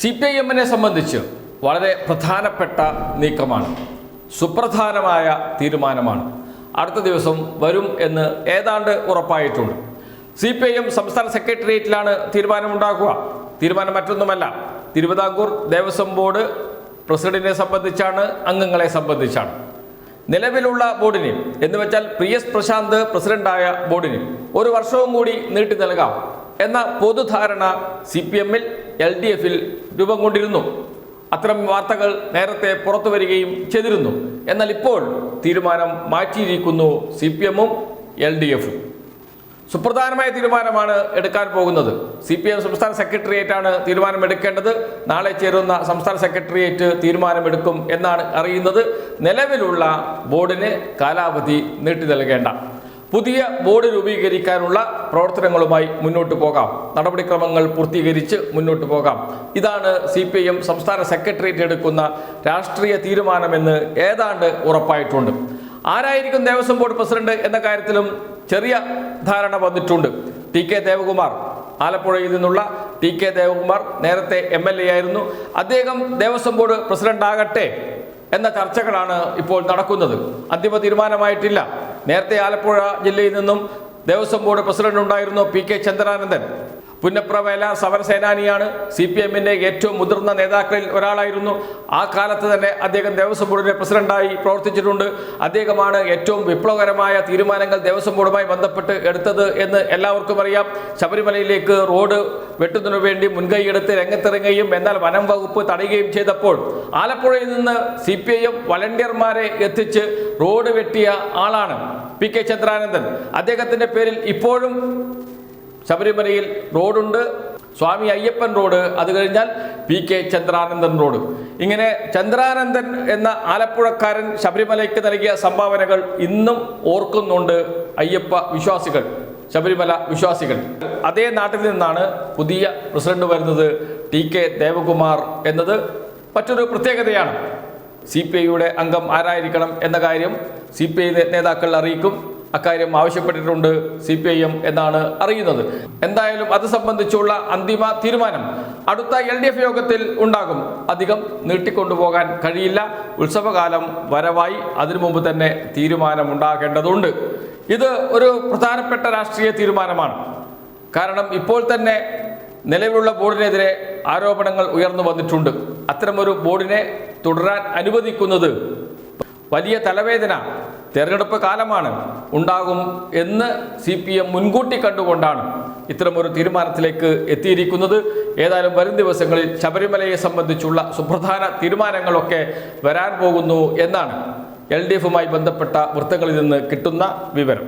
C P I എമ്മിനെ സംബന്ധിച്ച് വളരെ പ്രധാനപ്പെട്ട നീക്കമാണ്. സുപ്രധാനമായ തീരുമാനമാണ്. അടുത്ത ദിവസം വരും എന്ന് ഏതാണ്ട് ഉറപ്പായിട്ടുണ്ട്. സി പി ഐ എം സംസ്ഥാന സെക്രട്ടേറിയറ്റിലാണ് തീരുമാനമുണ്ടാക്കുക. തീരുമാനം മറ്റൊന്നുമല്ല. തിരുവിതാംകൂർ ദേവസ്വം ബോർഡ് പ്രസിഡന്റിനെ സംബന്ധിച്ചാണ് അംഗങ്ങളെ സംബന്ധിച്ചാണ്. നിലവിലുള്ള ബോർഡിന് എന്ന് വെച്ചാൽ പി എസ് പ്രശാന്ത് പ്രസിഡന്റായ ബോർഡിന് ഒരു വർഷവും കൂടി നീട്ടി നൽകാം. എന്ന പൊതുധാരണ സി പി എമ്മിൽ എൽ ഡി എഫിൽ രൂപം കൊണ്ടിരുന്നു. അത്തരം വാർത്തകൾ നേരത്തെ പുറത്തു വരികയും ചെയ്തിരുന്നു. എന്നാൽ ഇപ്പോൾ തീരുമാനം മാറ്റിയിരിക്കുന്നു സി പി എമ്മും എൽ ഡി എഫും. സുപ്രധാനമായ തീരുമാനമാണ് എടുക്കാൻ പോകുന്നത്. സി പി എം സംസ്ഥാന സെക്രട്ടേറിയറ്റാണ് തീരുമാനമെടുക്കേണ്ടത്. നാളെ ചേരുന്ന സംസ്ഥാന സെക്രട്ടേറിയറ്റ് തീരുമാനമെടുക്കും എന്നാണ് അറിയുന്നത്. നിലവിലുള്ള ബോർഡിന് കാലാവധി നീട്ടി നൽകേണ്ട. പുതിയ ബോർഡ് രൂപീകരിക്കാനുള്ള പ്രവർത്തനങ്ങളുമായി മുന്നോട്ട് പോകാം. നടപടിക്രമങ്ങൾ പൂർത്തീകരിച്ച് മുന്നോട്ട് പോകാം. ഇതാണ് സി പി ഐ എം സംസ്ഥാന സെക്രട്ടേറിയറ്റ് എടുക്കുന്ന രാഷ്ട്രീയ തീരുമാനമെന്ന് ഏതാണ്ട് ഉറപ്പായിട്ടുണ്ട്. ആരായിരിക്കും ദേവസ്വം ബോർഡ് പ്രസിഡന്റ് എന്ന കാര്യത്തിലും ചെറിയ ധാരണ വന്നിട്ടുണ്ട്. T K Devakumar. ആലപ്പുഴയിൽ നിന്നുള്ള ടി കെ ദേവകുമാർ നേരത്തെ എം എൽ എ ആയിരുന്നു. അദ്ദേഹം ദേവസ്വം ബോർഡ് പ്രസിഡന്റ് ആകട്ടെ എന്ന ചർച്ചകളാണ് ഇപ്പോൾ നടക്കുന്നത്. അന്തിമ തീരുമാനമായിട്ടില്ല. നേരത്തെ ആലപ്പുഴ ജില്ലയിൽ നിന്നും ദേവസ്വം ബോർഡ് പ്രസിഡന്റ് ഉണ്ടായിരുന്നു പി കെ ചന്ദ്രാനന്ദൻ. പുന്നപ്ര വയലാർ സമരസേനാനിയാണ് സി പി എമ്മിന്റെ ഏറ്റവും മുതിർന്ന നേതാക്കളിൽ ഒരാളായിരുന്നു. ആ കാലത്ത് തന്നെ അദ്ദേഹം ദേവസ്വം ബോർഡിന്റെ പ്രസിഡന്റായി പ്രവർത്തിച്ചിട്ടുണ്ട്. അദ്ദേഹമാണ് ഏറ്റവും വിപ്ലവകരമായ തീരുമാനങ്ങൾ ദേവസ്വം ബോർഡുമായി ബന്ധപ്പെട്ട് എടുത്തത് എന്ന് എല്ലാവർക്കും അറിയാം. ശബരിമലയിലേക്ക് റോഡ് വെട്ടുന്നതിനു വേണ്ടി മുൻകൈയെടുത്ത് രംഗത്തിറങ്ങുകയും എന്നാൽ വനം വകുപ്പ് തടയുകയും ചെയ്തപ്പോൾ ആലപ്പുഴയിൽ നിന്ന് സി പി ഐ എം വളണ്ടിയർമാരെ എത്തിച്ച് റോഡ് വെട്ടിയ ആളാണ് പി കെ ചന്ദ്രാനന്ദൻ. അദ്ദേഹത്തിന്റെ പേരിൽ ഇപ്പോഴും ശബരിമലയിൽ റോഡുണ്ട്. സ്വാമി അയ്യപ്പൻ റോഡ് അത് കഴിഞ്ഞാൽ പി കെ ചന്ദ്രാനന്ദൻ റോഡ്. ഇങ്ങനെ ചന്ദ്രാനന്ദൻ എന്ന ആലപ്പുഴക്കാരൻ ശബരിമലയ്ക്ക് നൽകിയ സംഭാവനകൾ ഇന്നും ഓർക്കുന്നുണ്ട് അയ്യപ്പ വിശ്വാസികൾ ശബരിമല വിശ്വാസികൾ. അതേ നാട്ടിൽ നിന്നാണ് പുതിയ പ്രസിഡന്റ് വരുന്നത് ടി കെ ദേവകുമാർ എന്നത്. മറ്റൊരു പ്രത്യേകതയാണ് സി പി ഐയുടെ അംഗം ആരായിരിക്കണം എന്ന കാര്യം സി പി ഐ നേതാക്കൾ അറിയിക്കും. അക്കാര്യം ആവശ്യപ്പെട്ടിട്ടുണ്ട് സി പി ഐ എം എന്നാണ് അറിയുന്നത്. എന്തായാലും അത് സംബന്ധിച്ചുള്ള അന്തിമ തീരുമാനം അടുത്ത എൽ ഡി എഫ് യോഗത്തിൽ ഉണ്ടാകും. അധികം നീട്ടിക്കൊണ്ടുപോകാൻ കഴിയില്ല. ഉത്സവകാലം വരവായി അതിനു മുമ്പ് തന്നെ തീരുമാനമുണ്ടാകേണ്ടതുണ്ട്. ഇത് ഒരു പ്രധാനപ്പെട്ട രാഷ്ട്രീയ തീരുമാനമാണ്. കാരണം ഇപ്പോൾ തന്നെ നിലവിലുള്ള ബോർഡിനെതിരെ ആരോപണങ്ങൾ ഉയർന്നു വന്നിട്ടുണ്ട്. അത്തരമൊരു ബോർഡിനെ തുടരാൻ അനുവദിക്കുന്നത് വലിയ തലവേദന തെരഞ്ഞെടുപ്പ് കാലമാണ് ഉണ്ടാകും എന്ന് സി പി എം മുൻകൂട്ടി കണ്ടുകൊണ്ടാണ് ഇത്തരമൊരു തീരുമാനത്തിലേക്ക് എത്തിയിരിക്കുന്നത്. ഏതായാലും വരും ദിവസങ്ങളിൽ ശബരിമലയെ സംബന്ധിച്ചുള്ള സുപ്രധാന തീരുമാനങ്ങളൊക്കെ വരാൻ പോകുന്നു എന്നാണ്. എൽ ഡി എഫുമായി ബന്ധപ്പെട്ട വൃത്തങ്ങളിൽ നിന്ന് കിട്ടുന്ന വിവരം.